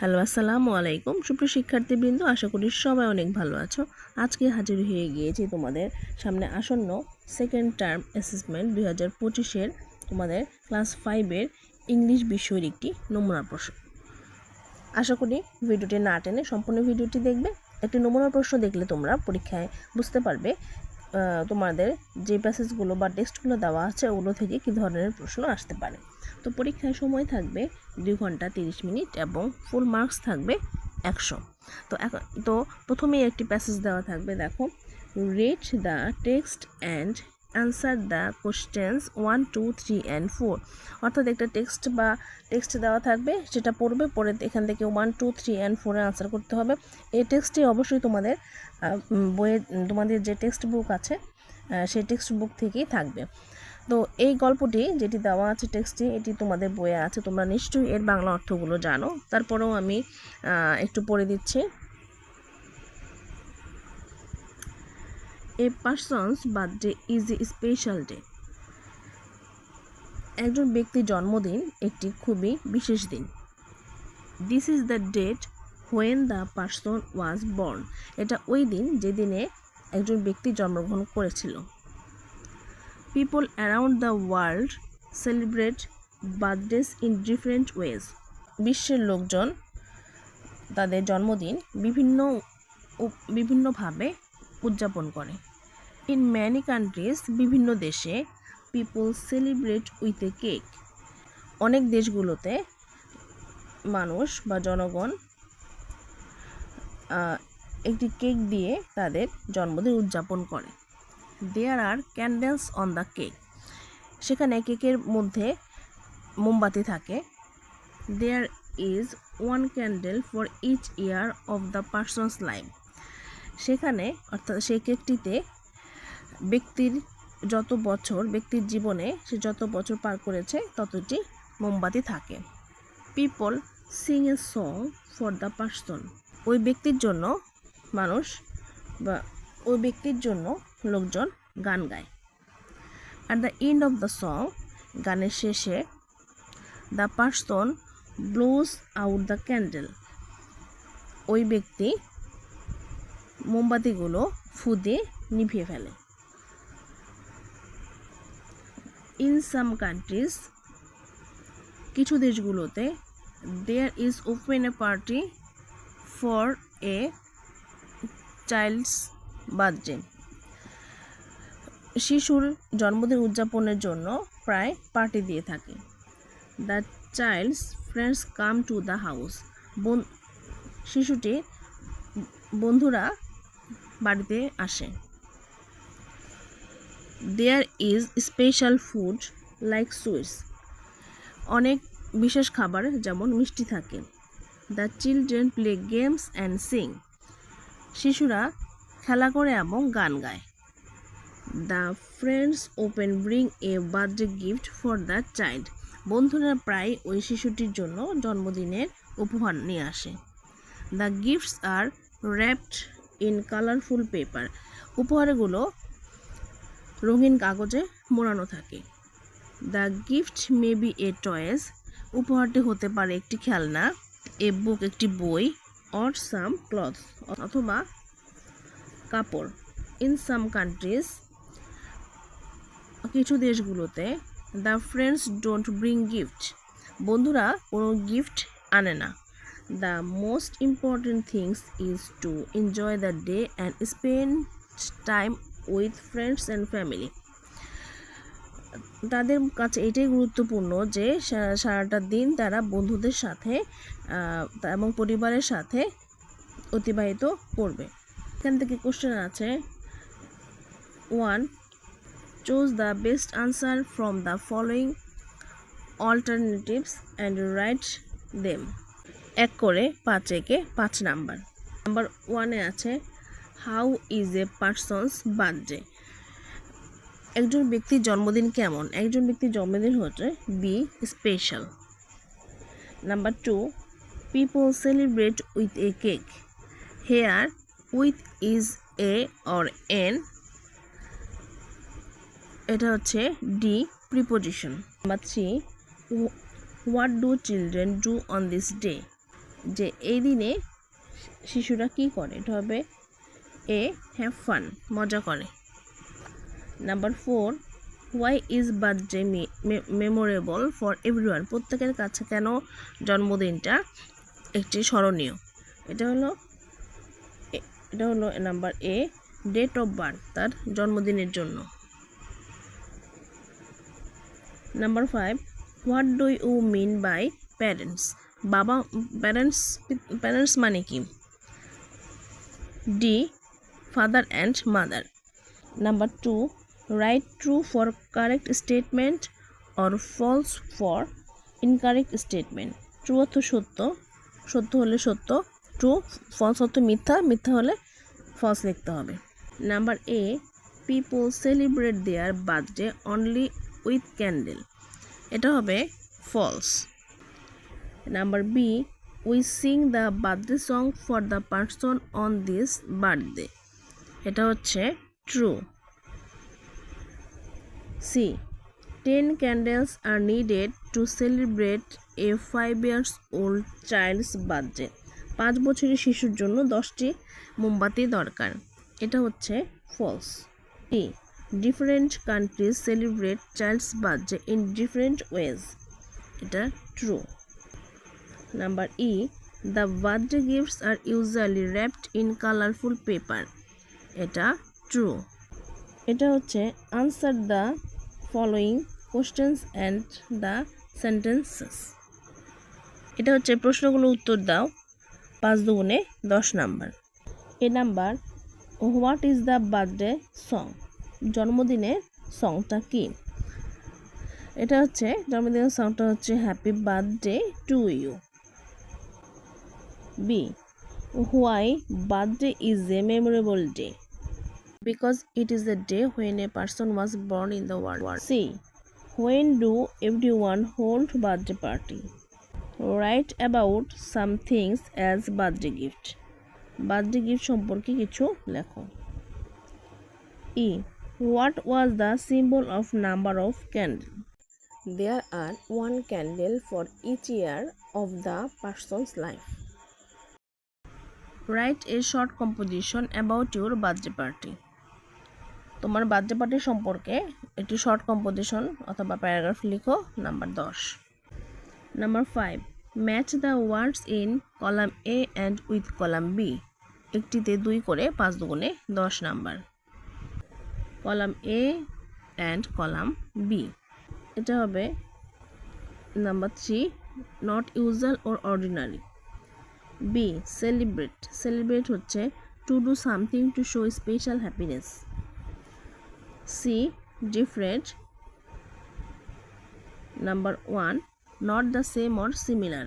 Hello আসসালামু আলাইকুম সুপ্রিয় শিক্ষার্থীবৃন্দ আশা করি সবাই অনেক ভালো আছো আজকে হাজির হয়ে গিয়েছি তোমাদের সামনে আসন্ন সেকেন্ড টার্ম অ্যাসেসমেন্ট দুই হাজার পঁচিশের তোমাদের ক্লাস ফাইভের ইংলিশ বিষয়ের একটি নমুনা প্রশ্ন আশা করি ভিডিওটি না টেনে সম্পূর্ণ ভিডিওটি দেখবে একটি নমুনা প্রশ্ন দেখলে তোমরা পরীক্ষায় বুঝতে পারবে তোমাদের যে প্যাসেজগুলো বা টেস্টগুলো দেওয়া আছে ওগুলো থেকে কী ধরনের প্রশ্ন আসতে পারে তো পরীক্ষায় সময় থাকবে দুই ঘন্টা তিরিশ মিনিট এবং ফুল মার্কস থাকবে একশো তো তো প্রথমেই একটি প্যাসেজ দেওয়া থাকবে দেখো read the text and answer the questions one two three and four অর্থাৎ একটা টেক্সট বা টেক্সট দেওয়া থাকবে সেটা পড়বে পরে এখান থেকে ওয়ান টু থ্রি অ্যান্ড ফোরে আনসার করতে হবে এই টেক্সটটি অবশ্যই তোমাদের বইয়ে তোমাদের যে টেক্সট বুক আছে সেই টেক্সট বুক থেকেই থাকবে তো এই গল্পটি যেটি দেওয়া আছে টেক্সটে এটি তোমাদের বইয়ে আছে তোমরা নিশ্চয়ই এর বাংলা অর্থগুলো জানো তারপরেও আমি একটু পড়ে দিচ্ছি a person's birthday is a special day একজন ব্যক্তির জন্মদিন একটি খুবই বিশেষ দিন this is the date when the person was born এটা ওই দিন যেদিনে একজন ব্যক্তি জন্মগ্রহণ করেছিল people around the world celebrate birthdays in different ways বিশ্বের লোকজন তাদের জন্মদিন বিভিন্ন বিভিন্নভাবে উদযাপন করে ইন ম্যানি কান্ট্রিজ বিভিন্ন দেশে people celebrate with a cake অনেক দেশগুলোতে মানুষ বা জনগণ একটি কেক দিয়ে তাদের জন্মদিন উদযাপন করে there are candles on the cake সেখানে কেকের মধ্যে মোমবাতি থাকে there is one candle for each year of the person's life সেখানে অর্থাৎ সেই কেকটিতে ব্যক্তির যত বছর ব্যক্তির জীবনে সে যত বছর পার করেছে ততটি মোমবাতি থাকে people sing a song for the person ওই ব্যক্তির জন্য মানুষ বা ওই ব্যক্তির জন্য লোকজন গান গায় at the end of the song গানের শেষে the person blows out the candle ওই ব্যক্তি মোমবাতিগুলো ফুদে নিভিয়ে ফেলে ইন সাম কান্ট্রিজ কিছু দেশগুলোতে there is open a party for a child's birthday শিশুর জন্মদিন উদযাপনের জন্য প্রায় পার্টি দিয়ে থাকে the child's friends come to the house শিশুটির বন্ধুরা বাড়িতে আসে there is special food like sweets অনেক বিশেষ খাবার যেমন মিষ্টি থাকে the children play games and sing শিশুরা খেলা করে এবং গান গায় the friends open bring a birthday gift for the child বন্ধুরা প্রায় ওই শিশুটির জন্য জন্মদিনের উপহার নিয়ে আসে the gifts are wrapped in colourful paper উপহারগুলো রঙিন কাগজে মোড়ানো থাকে the gift may be a toys উপহারটি হতে পারে একটি খেলনা এ বুক একটি বই অর সাম ক্লথ অথবা কাপড় ইন সাম কান্ট্রিজ কিছু দেশগুলোতে the friends don't bring gift বন্ধুরা কোনো গিফট আনে না the most important things is to enjoy the day and spend time with friends and family তাদের কাছে এটাই গুরুত্বপূর্ণ যে সারাটা দিন তারা বন্ধুদের সাথে এবং পরিবারের সাথে অতিবাহিত করবে এখান থেকে কোশ্চেন আছে one choose the best answer from the following alternatives and write them এক করে পাঁচ একে পাঁচ নাম্বার নাম্বার ওয়ানে আছে how is a person's birthday একজন ব্যক্তির জন্মদিন কেমন একজন ব্যক্তির জন্মদিন হচ্ছে B special number two people celebrate with a cake here with is a or an এটা হচ্ছে D preposition number three what do children do on this day যে এই দিনে শিশুরা কি করে এটা হবে এ হ্যাভ ফান মজা করে number four why is birthday memorable for everyone প্রত্যেকের কাছে কেন জন্মদিনটা একটি স্মরণীয় এটা হলো এটা হলো number a date of birth তার জন্মদিনের জন্য number five what do you mean by parents বাবা প্যারেন্টস প্যারেন্টস মানে কি D father and mother. Number 2. Write true for correct statement or false for incorrect statement. True অর্থ সত্য সত্য হলে সত্য ট্রু ফলস অর্থ মিথ্যা মিথ্যা হলে ফলস লিখতে হবে number a people celebrate their birthday only with candle এটা হবে false number B we sing the birthday song for the person on this birthday এটা হচ্ছে true C ten candles are needed to celebrate a five years old child's birthday পাঁচ বছরের শিশুর জন্য দশটি মোমবাতি দরকার এটা হচ্ছে false D different countries celebrate child's birthday in different ways এটা true number E the birthday gifts are usually wrapped in colourful paper এটা ট্রু এটা হচ্ছে answer the following questions and the sentences এটা হচ্ছে প্রশ্নগুলো উত্তর দাও পাঁচ দুগুণে দশ number a number what is the birthday song জন্মদিনের সংটা কি এটা হচ্ছে জন্মদিনের সংটা হচ্ছে happy birthday to you B why birthday is a memorable day because it is the day when a person was born in the world. C. When do everyone hold birthday party? Write about some things as birthday gift. birthday gift সম্পর্কে কিছু লেখো। E. What was the symbol of number of candle? There are one candle for each year of the person's life. Write a short composition about your birthday party. তোমার birthday party সম্পর্কে একটি short composition অথবা paragraph লিখো number দশ number five match the words in column A and with column B একটিতে দুই করে পাঁচ দুগুণে দশ number column A and column B এটা হবে number three not usual or ordinary B celebrate celebrate হচ্ছে to do something to show special happiness C different number one not the same or similar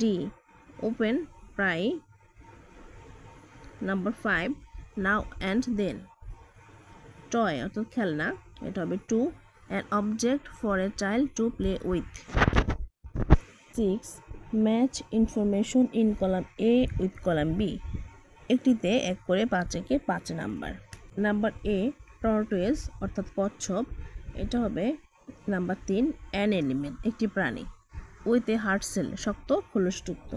D open প্রায় number five now and then toy অর্থাৎ খেলনা এটা হবে to an object for a child to play with six match information in column A with column B একটিতে এক করে পাঁচেকে পাঁচ number number এ tortoise অর্থাৎ কচ্ছপ এটা হবে নাম্বার তিন অ্যান এলিমেন্ট একটি প্রাণী উইথ এ সেল শক্ত খোলসযুক্ত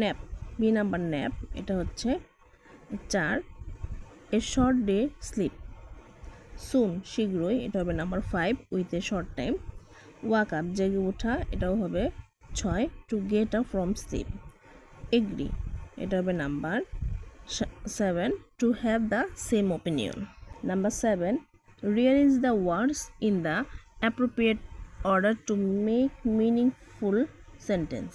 ন্যাপ বি নাম্বার ন্যাপ এটা হচ্ছে চার a short day sleep soon শীঘ্রই এটা হবে number five with a short time wake up জেগে ওঠা এটাও হবে ছয় to get up from sleep agree এটা হবে number seven to have the same opinion number seven rearrange the words in the appropriate order to make meaningful sentence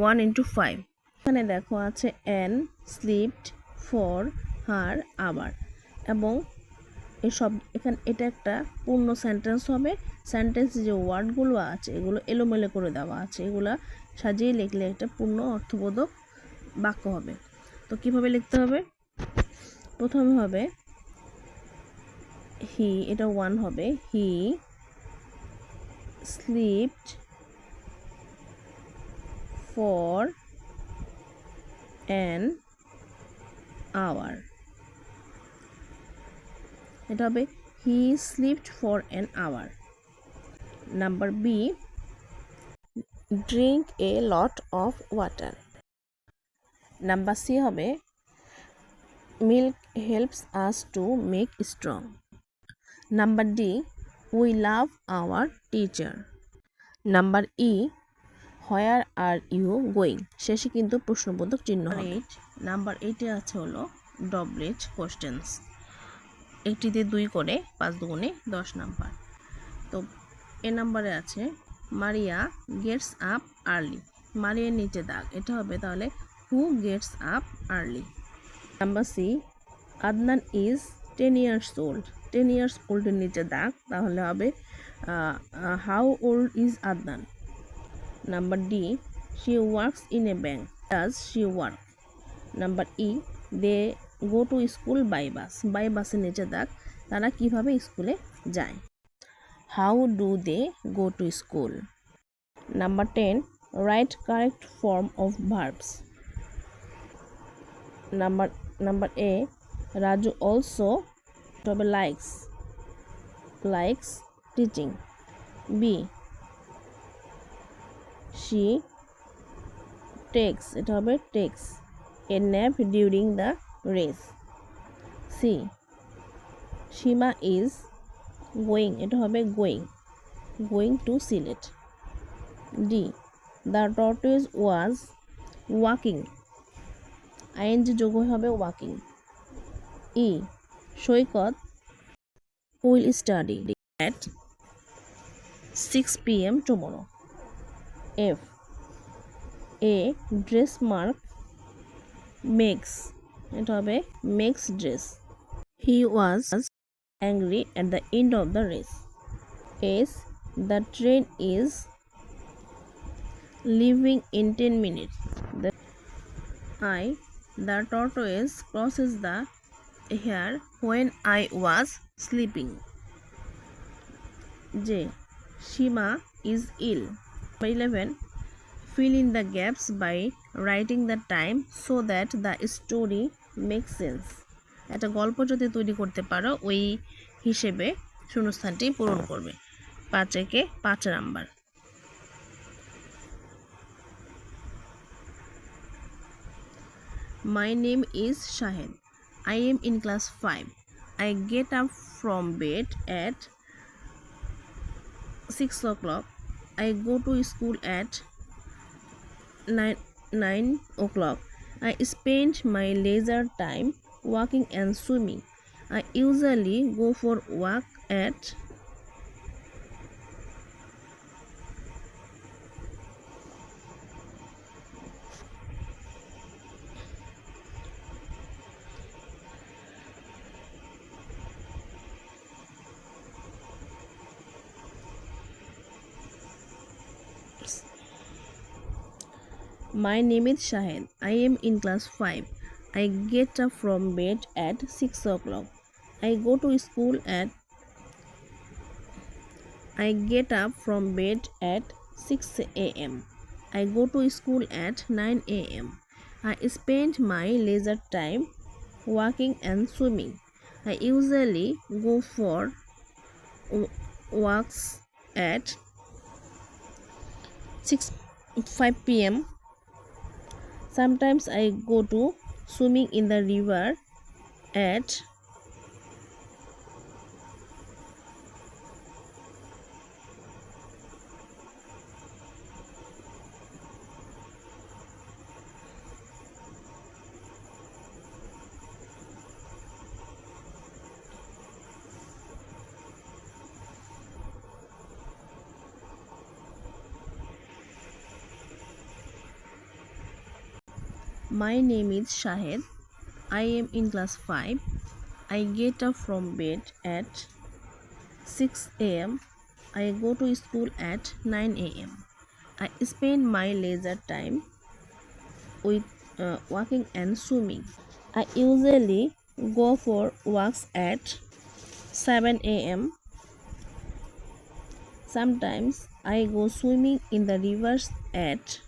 one into five এখানে দেখো আছে অ্যান স্লিপড ফর হার আবার এবং এসব এখানে এটা একটা পূর্ণ সেন্টেন্স হবে সেন্টেন্স যে ওয়ার্ডগুলো আছে এগুলো এলোমেলো করে দেওয়া আছে এগুলো সাজিয়ে লিখলে একটা পূর্ণ অর্থবোধক বাক্য হবে তো কীভাবে লিখতে হবে প্রথম হবে হি এটা ওয়ান হবে he slept for an hour এটা হবে he slept for an hour number B drink a lot of water number C হবে milk helps us to make strong number D we love our teacher number E where are you going শেষে কিন্তু প্রশ্নবোধক চিহ্ন H number এইটে আছে হলো ডবলেজ questions একটিতে দুই করে পাঁচ দুগুণে দশ নাম্বার তো এ নাম্বারে আছে মারিয়া গেটস আপ আর্লি মারিয়ার নিচে দাগ এটা হবে তাহলে who gets up early number C Adnan is ten years old ten years ওল্ডের নিচে দাগ তাহলে হবে how old is Adnan number D she works in a bank does she work number E they go to school by bus by বাসের নিচে দাগ তারা কিভাবে স্কুলে যায় how do they go to school number ten right correct form of verbs number number A Raju also তবে likes likes teaching B she takes এটা হবে takes a nap during the race C Seema is going এটা হবে going going to Sylhet D the tortoise was walking ING যোগ হবে walking E Saikat will study at six P M tomorrow F a dress Mark makes এটা হবে makes dress he was angry at the end of the race as the train is leaving in ten minutes I the tortoise crosses the hare when I was sleeping যে Sima is ill eleven fill in the gaps by writing the time so that the story make sense একটা গল্প যদি তৈরি করতে পারো ওই হিসেবে শূন্যস্থানটি পূরণ করবে পাঁচ একে পাঁচ number my name is Shahed I am in class 5. I get up from bed at 6 o'clock. I go to school at 9, 9 o'clock. I spend my leisure time walking and swimming. I usually go for walk at My name is Shahed. I am in class 5. I get up from bed at 6 o'clock. I go to school at I get up from bed at 6 a.m. I go to school at 9 a.m. I spend my leisure time walking and swimming. I usually go for walks at 5 p.m. Sometimes I go to swimming in the river at My name is Shahed. I am in class 5. I get up from bed at 6 am. I go to school at 9 am. I spend my leisure time with uh, walking and swimming. I usually go for walks at 7 am. Sometimes I go swimming in the rivers at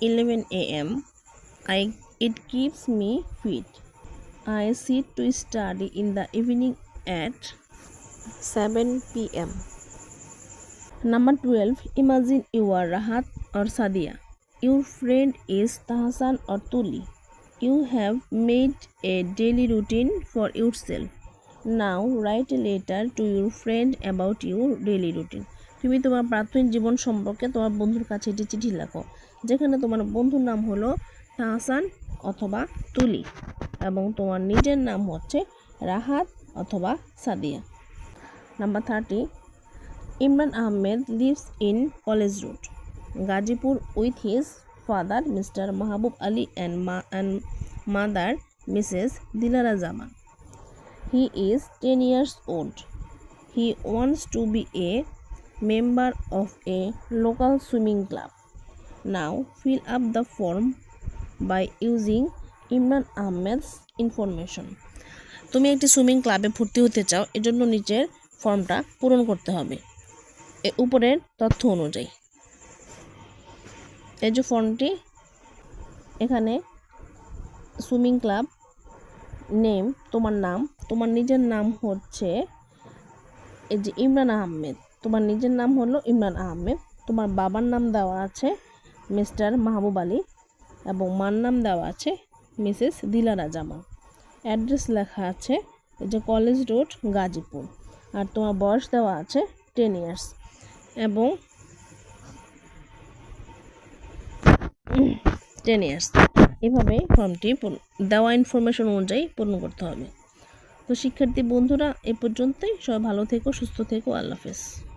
11 am. I, it keeps me fit. I sit to study in the evening at 7 pm. Number 12. Imagine you are Rahat or Sadia. Your friend is Tahasan or Tuli. You have made a daily routine for yourself. Now write a letter to your friend about your daily routine তুমি তোমার প্রাথমিক জীবন সম্পর্কে তোমার বন্ধুর কাছে একটি চিঠি লেখো যেখানে তোমার বন্ধুর নাম হলো তাহসান অথবা তুলি এবং তোমার নিজের নাম হচ্ছে রাহাত অথবা Sadia number thirty Imran Ahmed lives in college road Gazipur with his father Mr Mahbub Ali and মা and mother Mrs Dilara Zaman he is ten years old he wants to be a member of a local swimming club now fill up the form by using Imran Ahmed's information তুমি একটি swimming ক্লাবে ভর্তি হতে চাও এজন্য নিচের ফর্মটা পূরণ করতে হবে এ উপরের তথ্য অনুযায়ী এই যে ফর্মটি এখানে সুইমিং ক্লাব নেম তোমার নাম তোমার নিজের নাম হচ্ছে এই যে ইমরান আহমেদ তোমার নিজের নাম হলো ইমরান আহমেদ তোমার বাবার নাম দেওয়া আছে মিস্টার মাহবুব আলী এবং মান্নাম দেওয়া আছে মিসেস দিলারা জামা অ্যাড্রেস লেখা আছে এই যে কলেজ রোড গাজীপুর আর তোমার বয়স দেওয়া আছে টেন ইয়ার্স এবং টেন ইয়ার্স এভাবে ফর্মটি দেওয়া ইনফরমেশন অনুযায়ী পূর্ণ করতে হবে তো শিক্ষার্থী বন্ধুরা এ পর্যন্তই সবাই ভালো থেকো সুস্থ থেকো আল্লাহ হাফেজ